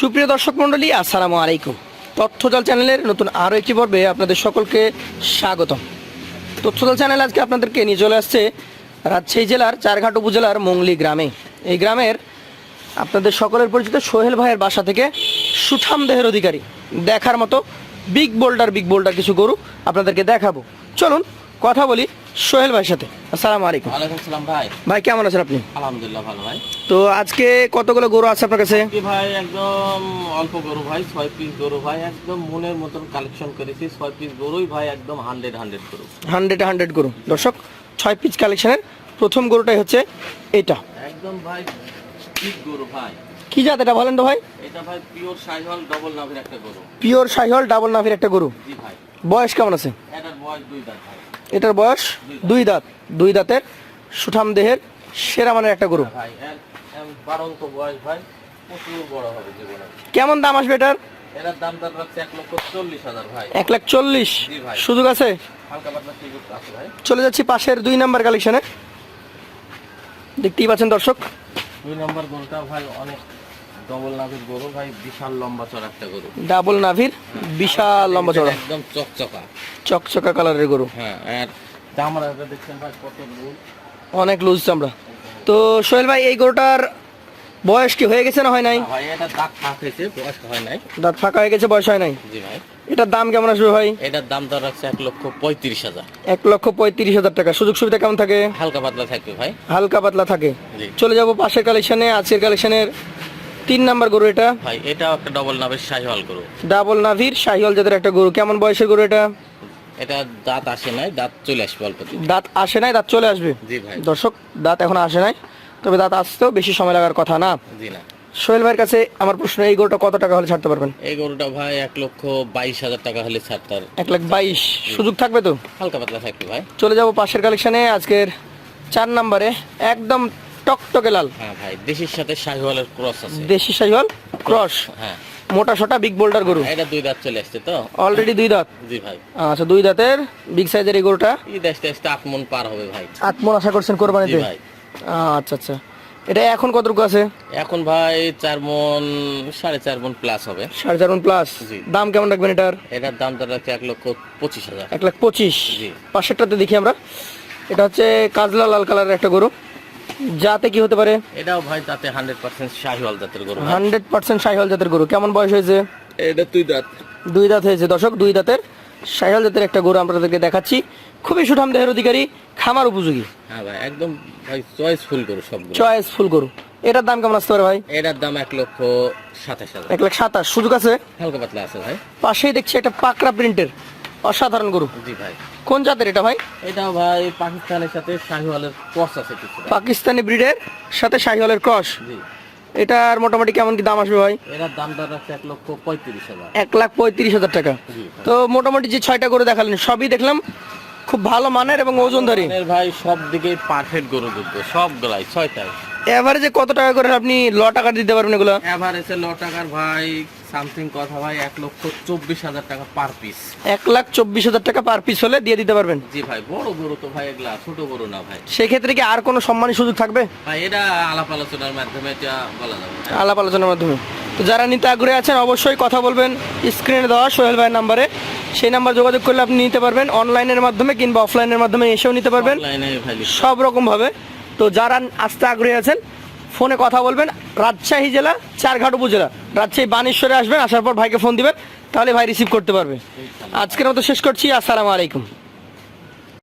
সুপ্রিয় দর্শক মণ্ডলী, আসসালামু আলাইকুম। তথ্যজাল চ্যানেলের নতুন আরও একটি পর্বে আপনাদের সকলকে স্বাগতম। তথ্যজাল চ্যানেল আজকে আপনাদেরকে নিয়ে চলে আসছে রাজশাহী জেলার চারঘাট উপজেলার মংলি গ্রামে। এই গ্রামের আপনাদের সকলের পরিচিত সোহেল ভাইয়ের বাসা থেকে সুঠাম দেহের অধিকারী। দেখার মতো বিগ বোল্ডার বিগ বোল্ডার কিছু গরু আপনাদেরকে দেখাবো। চলুন কথা বলি সোহেল ভাইয়ের সাথে। আসসালামু আলাইকুম। ওয়ালাইকুম সালাম ভাই। ভাই কেমন আছেন আপনি? আলহামদুলিল্লাহ ভালো ভাই। তো আজকে কতগুলো গরু আছে আপনার কাছে? ভাই একদম অল্প গরু ভাই ছয় পিস গরু ভাই একদম মনের মতন কালেকশন করেছি। ছয় পিস গরুই ভাই একদম হান্ড্রেড হান্ড্রেড গরু। হান্ড্রেড হান্ড্রেড গরু। দর্শক ছয় পিস কালেকশনের প্রথম গরুটাই হচ্ছে এটা। একদম ভাই ঠিক গরু ভাই। কি জাত এটা বলেন তো ভাই? এটা ভাই পিওর সাইহল ডবল নাভের একটা গরু। পিওর সাইহল ডাবল নাভির একটা গরু। জি ভাই। বয়স কেমন আছে? এটার বয়স দুই দাঁত ভাই। এটার বয়স দুই দাঁত দুই দাঁতের সুঠাম দেহের সেরা মানের একটা গরু। কেমন দাম আসবে এটার? এক লাখ চল্লিশ। সুযোগ আছে? চলে যাচ্ছি পাশের দুই নাম্বার কালেকশনে দেখতেই পাচ্ছেন দর্শক। দুই নম্বর গরুটা ভাই অনেক ডবল নাভের গরু ভাই বিশাল লম্বা চড়া একটা গরু। ডাবল নাভির বিশাল লম্বা চড়া। একদম চকচকা। চকচকা কালারের গরু। হ্যাঁ আর চামড়াটা দেখছেন ভাই কত লুজ অনেক লুজ চামড়া। তো সোহেল ভাই এই গরুটার বয়স কি হয়ে গেছে না হয় নাই? ভাই এটা দাঁত ফাঁক হয়েছে বয়স হয় নাই। দাঁত ফাঁকা হয়ে গেছে বয়স হয় নাই? জি ভাই। এটার দাম কেমন আসবে ভাই? এটার দাম দর রাখছে এক লক্ষ পঁয়ত্রিশ হাজার। এক লক্ষ পঁয়ত্রিশ হাজার টাকা। সুযোগ সুবিধা কেমন থাকে? হালকা পাতলা থাকবে ভাই। হালকা পাতলা থাকে। চলে যাব পাশের কালেকশনে আজকের কালেকশনের তিন নাম্বার গরু এটা? ভাই এটা একটা ডবল নাভের শাহিওয়াল গরু। ডাবল নাভির শাহিওয়াল জাতের একটা গরু। কেমন বয়সের গরু এটা? এটা দাঁত আসে নাই দাঁত চলে আসবে অল্প। দাঁত আসে নাই দাঁত চলে আসবে? জি ভাই। দর্শক দাঁত এখন আসে নাই। তবে দাঁত আসতেও বেশি সময় লাগার কথা না। জি না। সোহেল ভাইয়ের কাছে আমার প্রশ্ন এই গরুটা কত টাকা হলে ছাড়তে পারবেন? এই গরুটা ভাই এক লক্ষ বাইশ হাজার টাকা হলে ছাড়তার এক লাখ বাইশ। সুযোগ থাকবে তো? হালকা পাতলা থাকবে ভাই। চলে যাব পাশের কালেকশনে আজকের চার নাম্বারে। একদম টকটকে লাল। হ্যাঁ ভাই দেশের সাথে শাহিওয়ালের ক্রস আছে। দেশি শাহিওয়াল ক্রস হ্যাঁ। মোটা সোটা বিগ বোল্ডার গরু। এটা দুই দাঁত চলে আসছে তো। অলরেডি দুই দাঁত? জি ভাই। আচ্ছা দুই দাঁতের বিগ সাইজের এই গরুটা? ঈদ আসতে আসতে আট মন পার হবে ভাই। আত্মন আশা করছেন জি কোরবানিতে ভাই। আচ্ছা আচ্ছা। এটা এখন কতটুকু আছে? এখন ভাই চার মন সাড়ে চার মন প্লাস হবে। সাড়ে চার প্লাস জি। দাম কেমন রাখবেন এটার? এটার দাম তো রাখছে এক লক্ষ পঁচিশ হাজার। এক লাখ পঁচিশ। জি। পাশেরটাতে দেখি আমরা। এটা হচ্ছে কাজলা লাল কালারের একটা গরু। যাতে কি হতে পারে? এটাও ভাই তাতে হান্ড্রেড পার্সেন্ট শাহিওয়াল জাতের গরু। হান্ড্রেড পার্সেন্ট সাইহল জাতের গরু। কেমন বয়স হয়েছে? এটা তুই দাঁত। দুই দাঁত হয়েছে। দর্শক দুই দাঁতের সাইহল জাতের একটা গরু আপনাদেরকে দেখাচ্ছি। খুবই সুঠাম দেহের অধিকারী খামার উপযোগী। হ্যাঁ ভাই একদম ভাই চয়েস ফুল গরু সবগুলো। চয়েস ফুল গরু। এটার দাম কেমন আসতে পারে ভাই? এটার দাম এক লক্ষ সাতাশ হাজার। এক লাখ সাতাশ। সুযোগ আছে? হালকা পাতলা আছে ভাই। পাশেই দেখছি একটা পাকড়া প্রিন্টের অসাধারণ গরু। জি ভাই। কোন জাতের এটা ভাই? এটা ভাই পাকিস্তানের সাথে শাহিওয়ালের ক্রস আছে কিছু পাকিস্তানি ব্রিডের সাথে শাহিওয়ালের ক্রস? জি। এটার মোটামুটি কেমন কি দাম আসবে ভাই? এটার দাম রাখছে এক লক্ষ পঁয়ত্রিশ হাজার। এক লাখ পঁয়ত্রিশ হাজার টাকা। তো মোটামুটি যে ছয়টা গরু দেখালেন সবই দেখলাম খুব ভালো মানের এবং ওজনদারি মানের ভাই সব দিকে পারফেক্ট গরু দুধ সবগুলাই ছয়টাই। এভারেজে কত টাকা করে আপনি ল টাকা দিতে পারবেন এগুলো? এভারেজে ল টাকার ভাই সামথিং কথা ভাই এক লক্ষ চব্বিশ হাজার টাকা পার পিস এক লাখ চব্বিশ হাজার টাকা পার পিস হলে দিয়ে দিতে পারবেন। জি ভাই বড় গরু তো ভাই এগুলা ছোট গরু না ভাই। সেক্ষেত্রে কি আর কোনো সম্মানী সুযোগ থাকবে? ভাই এটা আলাপ আলোচনার মাধ্যমে এটা বলা যাবে। আলাপ আলোচনার মাধ্যমে। তো যারা নিতে আগ্রহী আছেন অবশ্যই কথা বলবেন স্ক্রিনে দেওয়া সোহেল ভাইয়ের নাম্বারে। সেই নাম্বার যোগাযোগ করলে আপনি নিতে পারবেন অনলাইনের মাধ্যমে কিংবা অফলাইনের মাধ্যমে এসেও নিতে পারবেন। সব রকম ভাবে তো যারা আসতে আগ্রহী আছেন ফোনে কথা বলবেন। রাজশাহী জেলা, চারঘাট উপজেলা। রাজশাহী বানেশ্বরে আসবেন, আসার পর ভাইকে ফোন দিবেন, তাহলে ভাই রিসিভ করতে পারবে। আজকের মতো শেষ করছি, আসসালামু আলাইকুম।